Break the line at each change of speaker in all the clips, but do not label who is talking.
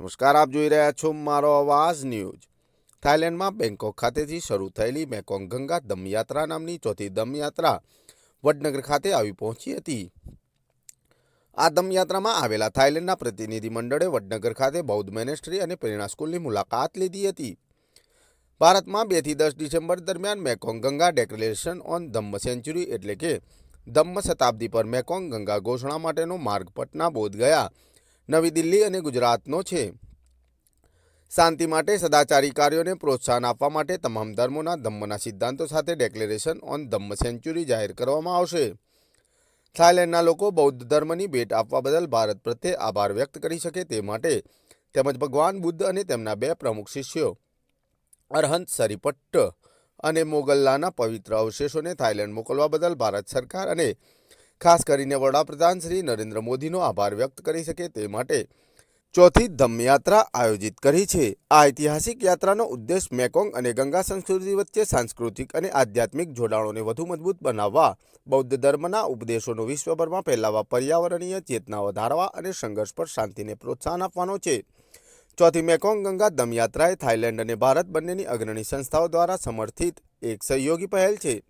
નમસ્કાર, આપ જોઈ રહ્યા છો મારો અવાજ ન્યૂઝ. થાઇલેન્ડમાં બેંકોક ખાતેથી શરૂ થયેલી મેકોંગ ગંગા દમયાત્રા નામની ચોથી દમયાત્રા વડનગર ખાતે આવી પહોંચી હતી. આ દમયાત્રામાં આવેલા થાઇલેન્ડના પ્રતિનિધિ મંડળે વડનગર ખાતે બૌદ્ધ મેનેસ્ટ્રી અને પ્રેરણા સ્કૂલની મુલાકાત લીધી હતી. ભારતમાં બેથી દસ ડિસેમ્બર દરમિયાન Mekong Ganga declaration on Dhamma century એટલે કે ધમ્મ શતાબ્દી પર મેકોંગ ગંગા ઘોષણા માટેનો માર્ગ પટના બોધ ગયા. નવી દિલ્હી અને ગુજરાતનો છે. શાંતિ માટે સદાચારી કાર્યોને પ્રોત્સાહન આપવા માટે તમામ ધર્મોના ધમ્મના સિદ્ધાંતો સાથે ડેક્લેરેશન ઓન ધમ્મ સેન્ચુરી જાહેર કરવામાં આવશે. થાઇલેન્ડના લોકો બૌદ્ધ ધર્મની ભેટ આપવા બદલ ભારત પ્રત્યે આભાર વ્યક્ત કરી શકે તે માટે તેમજ ભગવાન બુદ્ધ અને તેમના બે પ્રમુખ શિષ્યો અરહંત સરીપટ્ટ અને મોગલ્લાના પવિત્ર અવશેષોને થાઇલેન્ડ મોકલવા બદલ ભારત સરકાર અને ખાસ કરીને વડાપ્રધાન શ્રી નરેન્દ્ર મોદીનો આભાર વ્યક્ત કરી શકે તે માટે ચોથી ધમ્મયાત્રા આયોજિત કરી છે. આ ઐતિહાસિક યાત્રાનો ઉદ્દેશ મેકોંગ અને ગંગા સંસ્કૃતિ વચ્ચે સાંસ્કૃતિક અને આધ્યાત્મિક જોડાણોને વધુ મજબૂત બનાવવા, બૌદ્ધ ધર્મના ઉપદેશોનો વિશ્વભરમાં ફેલાવવા, પર્યાવરણીય ચેતના વધારવા અને સંઘર્ષ પર શાંતિને પ્રોત્સાહન આપવાનો છે. ચોથી મેકોંગ ગંગા દમયાત્રાએ થાઇલેન્ડ અને ભારત બંનેની અગ્રણી સંસ્થાઓ દ્વારા સમર્થિત એક સહયોગી પહેલ છે.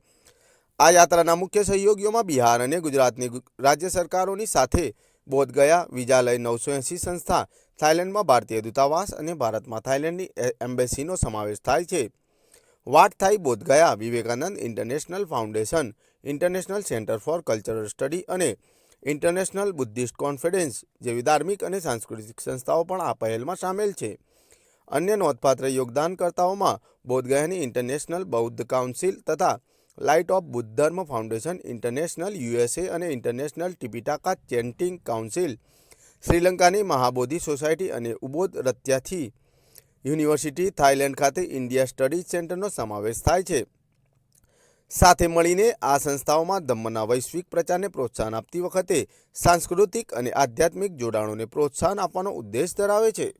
આ યાત્રાના મુખ્ય સહયોગીઓમાં બિહાર અને ગુજરાતની રાજ્ય સરકારોની સાથે બોધગયા વિજાલય નવસો એંસી સંસ્થા, થાઇલેન્ડમાં ભારતીય દૂતાવાસ અને ભારતમાં થાઇલેન્ડની એમ્બેસીનો સમાવેશ થાય છે. Wat Thai Bodhgaya Vivekananda International Foundation, International Centre for Cultural Study અને ઇન્ટરનેશનલ બુદ્ધિસ્ટ કોન્ફિડન્સ જેવી ધાર્મિક અને સાંસ્કૃતિક સંસ્થાઓ પણ આ પહેલમાં સામેલ છે. અન્ય નોંધપાત્ર યોગદાનકર્તાઓમાં બોધગયાની ઇન્ટરનેશનલ બૌદ્ધ કાઉન્સિલ તથા light of Buddha Dharma foundation International USA અને ઇન્ટરનેશનલ ટિપિટાકા ચેન્ટિંગ કાઉન્સિલ શ્રીલંકાની મહાબોધિ સોસાયટી અને ઉબોધ રત્યાથી યુનિવર્સિટી થાઇલેન્ડ ખાતે ઇન્ડિયા સ્ટડી સેન્ટરનો સમાવેશ થાય છે. સાથે મળીને આ સંસ્થાઓમાં ધમ્મના વૈશ્વિક પ્રચારને પ્રોત્સાહન આપતી વખતે સાંસ્કૃતિક અને આધ્યાત્મિક જોડાણોને પ્રોત્સાહન આપવાનો ઉદ્દેશ ધરાવે છે.